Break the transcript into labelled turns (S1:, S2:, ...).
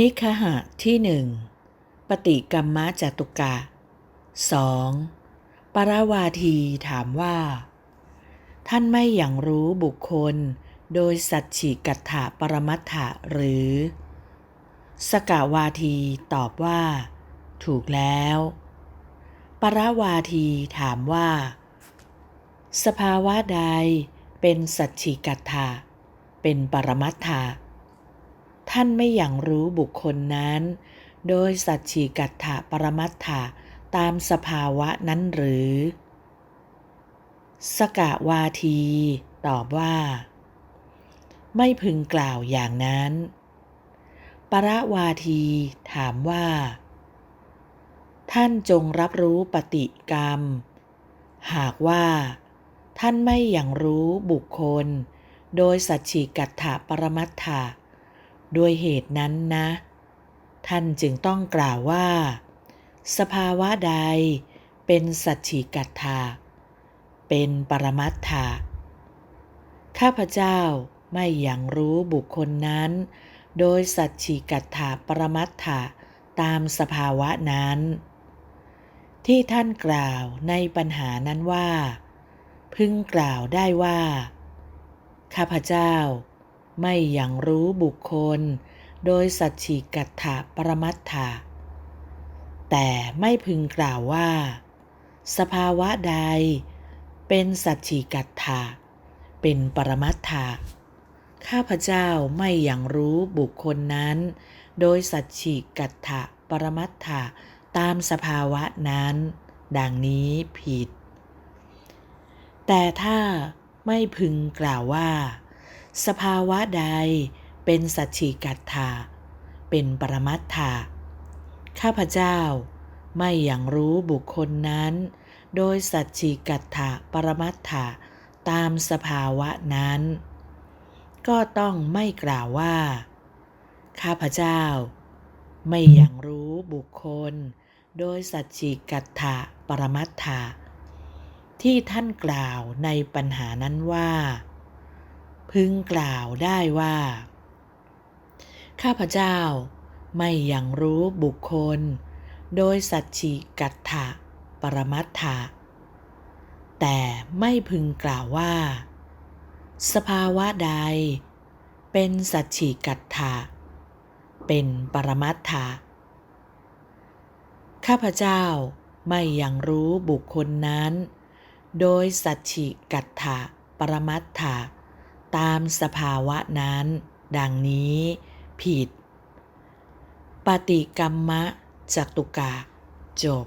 S1: นิคหะที่หนึ่งปฏิกรรมะจตุกะสองปราวาทีถามว่า ท่านไม่อย่างรู้บุคคล โดยสัจฉิกัตถะปรมัตถะหรือ สกาวาทีตอบว่า ถูกแล้ว ปราวาทีถามว่า สภาวะใดเป็นสัจฉิกัตถะเป็นปรมัตถะ ท่านไม่อย่างรู้บุคคลนั้น โดยสัจฉิกัตถะปรมัตถะตามสภาวะนั้นหรือ สกะวาที ตอบว่า ไม่พึงกล่าวอย่างนั้น ปรวาที ถามว่า ท่านจงรับรู้ปฏิกรรม หากว่า ท่านไม่อย่างรู้บุคคล โดยสัจฉิกัตถะปรมัตถะ ด้วยเหตุนั้นนะ ท่านจึงต้องกล่าวว่า สภาวะใดเป็นสัจฉิกัตถะเป็นปรมัตถะข้าพเจ้าไม่อย่างรู้บุคคลนั้น โดยสัจฉิกัตถะปรมัตถะตามสภาวะนั้น ที่ท่านกล่าวในปัญหานั้นว่า พึงกล่าวได้ว่า ข้าพเจ้า ไม่อย่างรู้บุคคล โดยสัจฉิกัตถะปรมัตถะแต่ไม่พึงกล่าวว่า สภาวะใด เป็นสัจฉิกัตถะเป็นปรมัตถะข้าพเจ้าไม่อย่างรู้บุคคลนั้น โดยสัจฉิกัตถะปรมัตถะตามสภาวะนั้น ดังนี้ผิด แต่ถ้าไม่พึงกล่าวว่า สภาวะใดเป็นสัจฉิกัตถาเป็นปรมัตถาข้าพเจ้า ไม่อย่างรู้บุคคลนั้น โดยสัจฉิกัตถาปรมัตถาตามสภาวะนั้น ก็ต้องไม่กล่าวว่า ข้าพเจ้า ไม่อย่างรู้บุคคล โดยสัจฉิกัตถาปรมัตถาที่ท่านกล่าวในปัญหานั้นว่า พึงกล่าวได้ว่า ข้าพเจ้าไม่อยังรู้บุคคล โดยสัจฉิกัตถะปรมัตถะแต่ไม่พึงกล่าวว่า สภาวะใด เป็นสัจฉิกัตถะเป็นปรมัตถะข้าพเจ้าไม่ยังรู้บุคคลนั้น โดยสัจฉิกัตถะปรมัตถะ ตามสภาวะนั้น ดังนี้ ผิด ปฏิกรรมะจตุกะ จบ